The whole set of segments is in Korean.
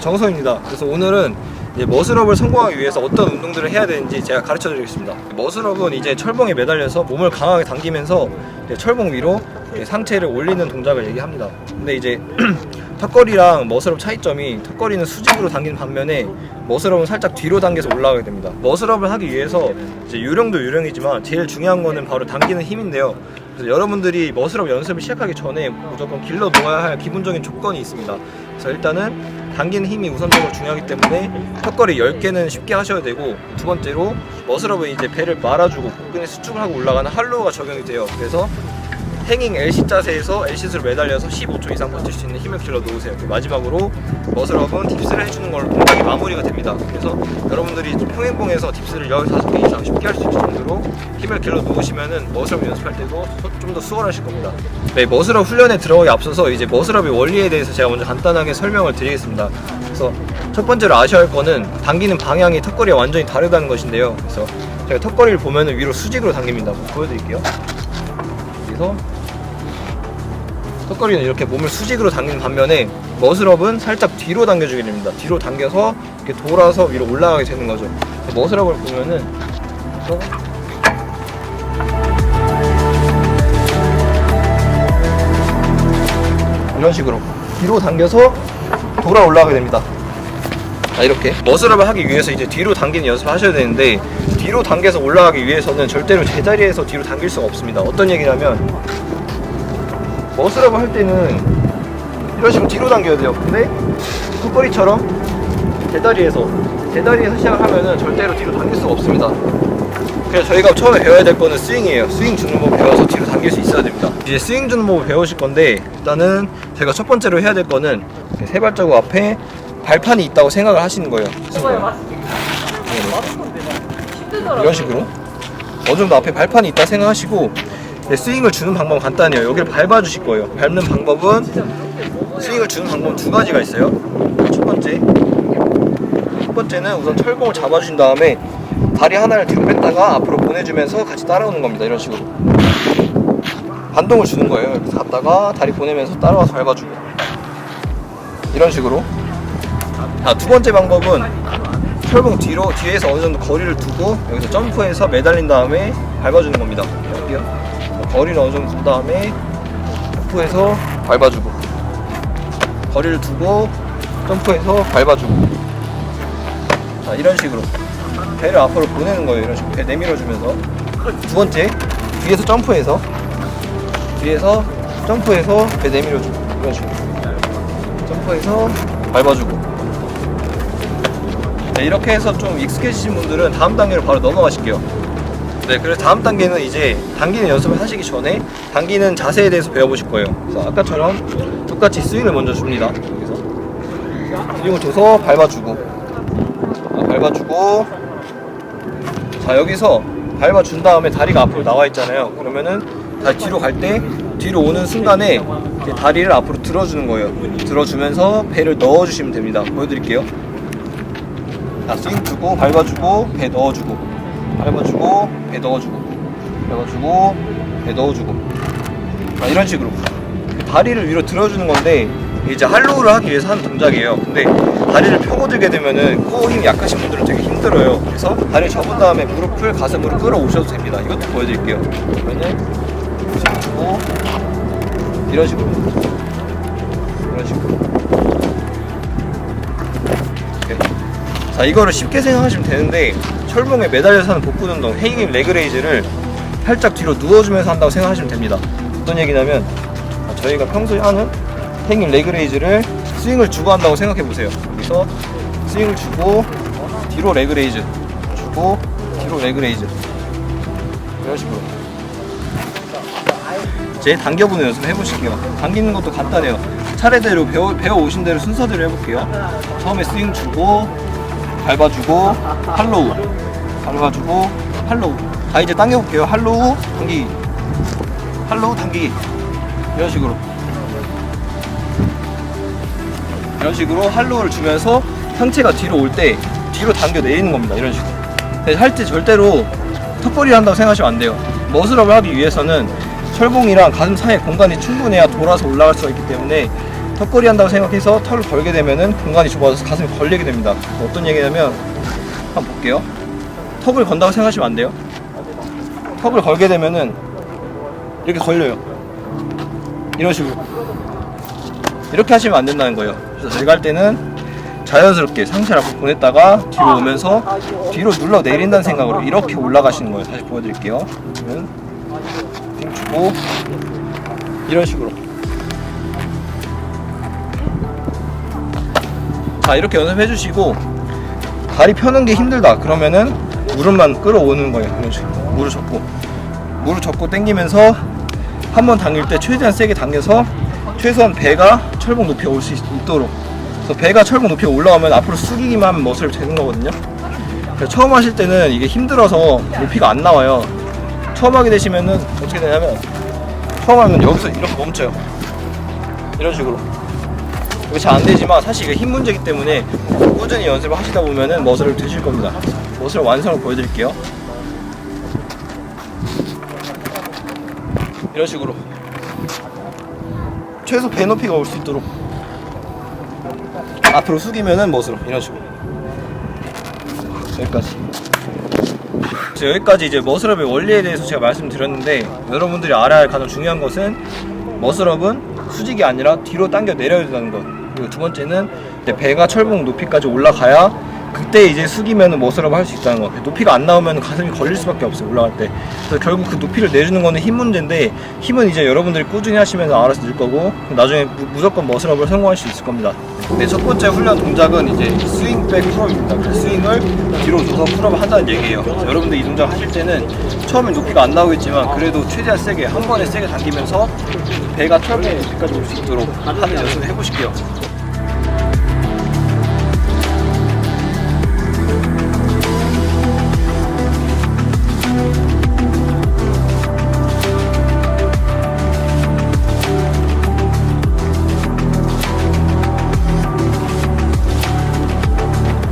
네, 정성입니다. 그래서 오늘은 이제 머슬업을 성공하기 위해서 어떤 운동들을 해야 되는지 제가 가르쳐 드리겠습니다. 머슬업은 이제 철봉에 매달려서 몸을 강하게 당기면서 철봉 위로 상체를 올리는 동작을 얘기합니다. 근데 이제 턱걸이랑 머슬업 차이점이 턱걸이는 수직으로 당기는 반면에 머슬업은 살짝 뒤로 당겨서 올라가게 됩니다. 머슬업을 하기 위해서 이제 유령도 유령이지만 제일 중요한 거는 바로 당기는 힘인데요. 그래서 여러분들이 머슬업 연습을 시작하기 전에 무조건 길러 놓아야 할 기본적인 조건이 있습니다. 그래서 일단은 당기는 힘이 우선적으로 중요하기 때문에 턱걸이 10개는 쉽게 하셔야 되고 두 번째로 머슬업은 이제 배를 말아주고 복근에 수축을 하고 올라가는 할로우가 적용이 돼요. 그래서 행잉 LC 자세에서 LC스로 매달려서 15초 이상 버틸 수 있는 힘을 길러 놓으세요. 마지막으로 머슬업은 딥스를 해주는 걸로 동작이 마무리가 됩니다. 그래서 여러분들이 평행봉에서 딥스를 15개 이상 쉽게 할 수 있을 정도로 힘을 길러 놓으시면은 머슬업 연습할 때도 좀 더 수월하실 겁니다. 네, 머슬업 훈련에 들어가기 앞서서 이제 머슬업의 원리에 대해서 제가 먼저 간단하게 설명을 드리겠습니다. 그래서 첫 번째로 아셔야 할 거는 당기는 방향이 턱걸이와 완전히 다르다는 것인데요. 그래서 제가 턱걸이를 보면은 위로 수직으로 당깁니다. 보여드릴게요. 그래서 턱걸이는 이렇게 몸을 수직으로 당기는 반면에 머슬업은 살짝 뒤로 당겨주게 됩니다. 뒤로 당겨서 이렇게 돌아서 위로 올라가게 되는 거죠. 머슬업을 보면은 이런 식으로 뒤로 당겨서 돌아 올라가게 됩니다. 자 이렇게 머슬업을 하기 위해서 이제 뒤로 당기는 연습을 하셔야 되는데 뒤로 당겨서 올라가기 위해서는 절대로 제자리에서 뒤로 당길 수가 없습니다. 어떤 얘기냐면 머슬업을 할 때는 이런 식으로 뒤로 당겨야 돼요. 근데 턱걸이처럼 제자리에서 제자리에서 시작을 하면은 절대로 뒤로 당길 수가 없습니다. 그래서 저희가 처음에 배워야 될 거는 스윙이에요. 스윙 주는 법 배워서 뒤로 당길 수 있어야 됩니다. 이제 스윙 주는 법을 배우실 건데 일단은 저희가 첫 번째로 해야 될 거는 세 발자국 앞에 발판이 있다고 생각을 하시는 거예요. 이런 식으로 어느 정도 앞에 발판이 있다 생각하시고 네, 스윙을 주는 방법은 간단해요. 여기를 밟아 주실 거예요. 밟는 방법은 스윙을 주는 방법은 두 가지가 있어요. 첫 번째 첫 번째는 우선 철봉을 잡아 주신 다음에 다리 하나를 뒤로 뺐다가 앞으로 보내주면서 같이 따라오는 겁니다. 이런 식으로 반동을 주는 거예요. 이렇게 갔다가 다리 보내면서 따라와서 밟아주고 이런 식으로 아, 두 번째 방법은 철봉 뒤로 뒤에서 어느 정도 거리를 두고 여기서 점프해서 매달린 다음에 밟아주는 겁니다. 여기요. 거리를 어느 정도 둔 다음에 점프해서 밟아주고 거리를 두고 점프해서 밟아주고 자 이런 식으로 배를 앞으로 보내는 거예요. 이런 식으로 배 내밀어주면서 두 번째 뒤에서 점프해서 뒤에서 점프해서 배 내밀어주고 이런 식으로 점프해서 밟아주고 네, 이렇게 해서 좀 익숙해지신 분들은 다음 단계로 바로 넘어가실게요. 네, 그래서 다음 단계는 이제 당기는 연습을 하시기 전에 당기는 자세에 대해서 배워보실 거예요. 그래서 아까처럼 똑같이 스윙을 먼저 줍니다. 그래서 스윙을 줘서 밟아주고, 아, 밟아주고, 자 여기서 밟아준 다음에 다리가 앞으로 나와 있잖아요. 그러면은 다시 뒤로 갈 때 뒤로 오는 순간에 다리를 앞으로 들어주는 거예요. 들어주면서 배를 넣어주시면 됩니다. 보여드릴게요. 자, 스윙 주고 밟아주고 배 넣어주고 밟아주고 배 넣어주고 밟아주고 배 넣어주고 자, 이런 식으로 다리를 위로 들어주는 건데 이제 할로우를 하기 위해서 하는 동작이에요. 근데 다리를 펴고 들게 되면은 코어 힘이 약하신 분들은 되게 힘들어요. 그래서 다리 접은 다음에 무릎을 가슴으로 끌어오셔도 됩니다. 이것도 보여드릴게요. 그러면은 주고 이런 식으로 이런 식으로 이렇게. 자 이거를 쉽게 생각하시면 되는데 철봉에 매달려서 하는 복근 운동 헤이깅 레그레이즈를 살짝 뒤로 누워주면서 한다고 생각하시면 됩니다. 어떤 얘기냐면 자, 저희가 평소에 하는 헤이깅 레그레이즈를 스윙을 주고 한다고 생각해 보세요. 여기서 스윙을 주고 뒤로 레그레이즈 주고 뒤로 레그레이즈. 이런 식으로. 이제 당겨보는 연습 해보실게요. 당기는 것도 간단해요. 차례대로 배워, 배워 오신 대로 순서대로 해볼게요. 처음에 스윙 주고 밟아주고 할로우. 밟아주고 할로우. 자 이제 당겨볼게요. 할로우 당기기 할로우 당기기 이런 식으로. 이런 식으로 할로우를 주면서 상체가 뒤로 올 때 뒤로 당겨 내리는 겁니다. 이런 식으로. 할 때 절대로 턱걸이를 한다고 생각하시면 안 돼요. 머슬업을 하기 위해서는 철봉이랑 가슴 사이에 공간이 충분해야 돌아서 올라갈 수가 있기 때문에 턱걸이 한다고 생각해서 턱을 걸게 되면은 공간이 좁아져서 가슴이 걸리게 됩니다. 어떤 얘기냐면 한번 볼게요. 턱을 건다고 생각하시면 안 돼요. 턱을 걸게 되면은 이렇게 걸려요. 이런 식으로. 이렇게 하시면 안 된다는 거예요. 그래서 제가 할 때는 자연스럽게 상체를 앞으로 보냈다가 뒤로 오면서 뒤로 눌러 내린다는 생각으로 이렇게 올라가시는 거예요. 다시 보여드릴게요. 힘 주고 이런 식으로. 자 이렇게 연습해 주시고 다리 펴는 게 힘들다 그러면은 무릎만 끌어오는 거예요. 무릎 접고. 무릎 접고. 당기면서 한 번 당길 때 최대한 세게 당겨서 최소한 배가 철봉 높이에 올수 있도록. 그래서 배가 철봉 높이에 올라오면 앞으로 숙이기만 하면 머슬을 되는 거거든요. 처음 하실 때는 이게 힘들어서 높이가 안 나와요. 처음 하게 되시면은 어떻게 되냐면 처음 하면 여기서 이렇게 멈춰요. 이런 식으로 이게 잘안 되지만 사실 이게 힘 문제이기 때문에 꾸준히 연습을 하시다 보면은 머슬을 되실 겁니다. 머슬 완성을 보여드릴게요. 이런 식으로. 최소 배 높이가 올 수 있도록 앞으로 숙이면은 멋으로 이런 식으로. 여기까지. 여기까지 이제 머슬업의 원리에 대해서 제가 말씀드렸는데 여러분들이 알아야 할 가장 중요한 것은 머슬업은 수직이 아니라 뒤로 당겨 내려야 된다는 것 그리고 두 번째는 이제 배가 철봉 높이까지 올라가야 그때 이제 숙이면 머슬업을 할수 있다는 거 높이가 안 나오면 가슴이 걸릴 수밖에 없어요 올라갈 때. 그래서 결국 그 높이를 내주는 거는 힘 문제인데 힘은 이제 여러분들이 꾸준히 하시면 알아서 늘 거고 나중에 무, 무조건 머슬업을 성공할 수 있을 겁니다. 네, 첫 번째 훈련 동작은 이제 스윙백 풀업입니다. 그래서 스윙을 뒤로 줘서 풀업을 한다는 얘기예요. 여러분들 이 동작 하실 때는 처음엔 높이가 안 나오겠지만 그래도 최대한 세게 한 번에 세게 당기면서 배가 철봉 높이까지 올 수 있도록 하는 연습을 해보실게요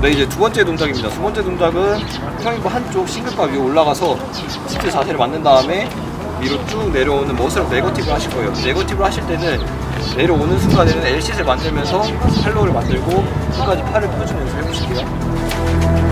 네 이제 두 번째 동작입니다. 두 번째 동작은 평행부 한쪽 싱글바 위에 올라가서 시트 자세를 만든 다음에 위로 쭉 내려오는 머슬업 네거티브를 하실 거예요. 네거티브를 하실 때는 내려오는 순간에는 L시트를 만들면서 팔로우를 만들고 끝까지 팔을 연습을 해보실게요.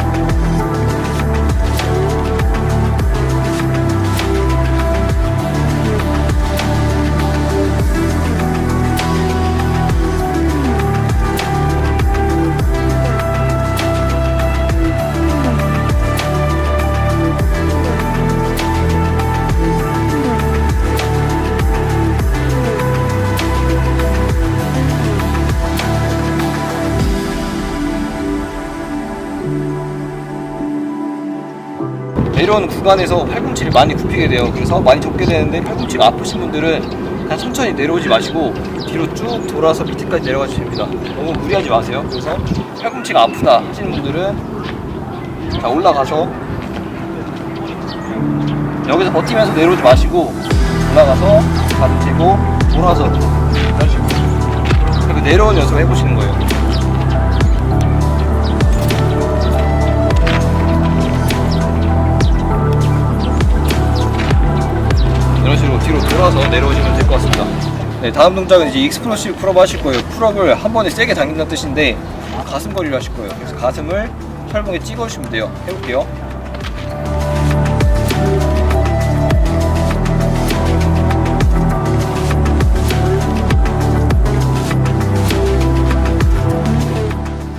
내려오는 구간에서 팔꿈치를 많이 굽히게 돼요. 그래서 많이 접게 되는데 팔꿈치가 아프신 분들은 그냥 천천히 내려오지 마시고 뒤로 쭉 돌아서 밑에까지 내려가 주시면 됩니다. 너무 무리하지 마세요. 그래서 팔꿈치가 아프다 하시는 분들은 자 올라가서 여기서 버티면서 내려오지 마시고 올라가서 가슴 찌고 돌아서 이런 식으로 내려오는 연습을 해보시는 거예요. 이런 식으로 뒤로 돌아서 내려오시면 될 것 같습니다. 네, 다음 동작은 이제 익스플로시브 풀업 하실 거예요. 풀업을 한 번에 세게 당긴다는 뜻인데 가슴 거리를 하실 거예요. 그래서 가슴을 철봉에 찍어주시면 돼요. 해볼게요.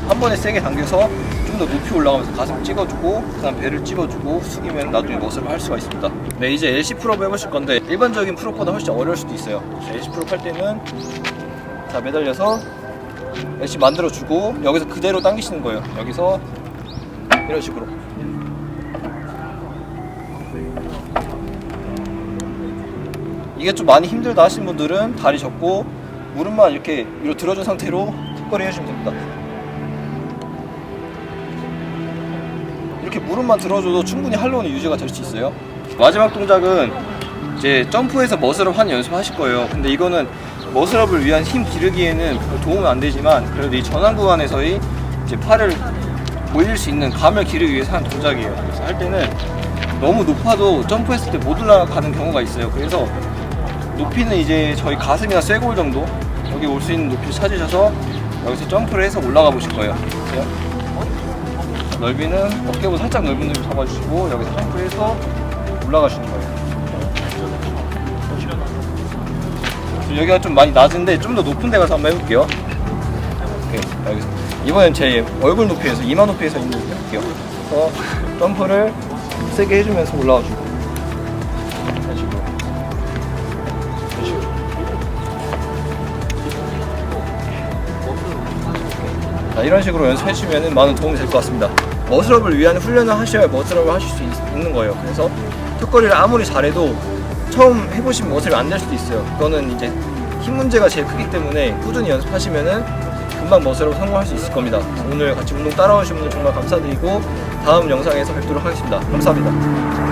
한 번에 세게 당겨서 좀더 높이 올라가면서 가슴 찍어주고 그다음 배를 찍어주고 숙이면 나중에 머슬을 할 수가 있습니다. 네 이제 LC 풀업 해보실 건데 일반적인 풀업보다 훨씬 어려울 수도 있어요. LC 풀업 할 때는 자 매달려서 LC 만들어주고 여기서 그대로 당기시는 거예요. 여기서 이런 식으로 이게 좀 많이 힘들다 하신 분들은 다리 접고 무릎만 이렇게 위로 들어준 상태로 턱걸이 해주시면 됩니다. 이렇게 무릎만 들어줘도 충분히 할로우는 유지가 될 수 있어요. 마지막 동작은 이제 점프해서 머슬업 하는 연습 하실 거예요. 근데 이거는 머슬업을 위한 힘 기르기에는 별 도움은 안 되지만 그래도 이 전환 구간에서의 이제 팔을 올릴 수 있는 감을 기르기 위해서 하는 동작이에요. 그래서 할 때는 너무 높아도 점프했을 때 못 올라가는 경우가 있어요. 그래서 높이는 이제 저희 가슴이나 쇄골 정도 여기 올 수 있는 높이 찾으셔서 여기서 점프를 해서 올라가 보실 거예요. 보세요. 넓이는 어깨보다 살짝 넓은 넓이 잡아주시고 여기서 점프해서 올라가시는 거예요. 여기가 좀 많이 낮은데 좀 더 높은 데 가서 한번 해볼게요. 오케이, 이번엔 제 얼굴 높이에서 이마 높이에서 있는 데 해볼게요. 그래서 점프를 세게 해주면서 올라와 주고 이런 식 자, 이런 식으로 연습해 주면 많은 도움이 될 것 같습니다. 머슬업을 위한 훈련을 하셔야 머슬업을 하실 수 있, 는 거예요. 그래서 턱걸이를 아무리 잘해도 처음 해보신 머슬이 안 될 수도 있어요. 그거는 이제 힘 문제가 제일 크기 때문에 꾸준히 연습하시면은 금방 머슬업 성공할 수 있을 겁니다. 오늘 같이 운동 따라오신 분들 정말 감사드리고 다음 영상에서 뵙도록 하겠습니다. 감사합니다.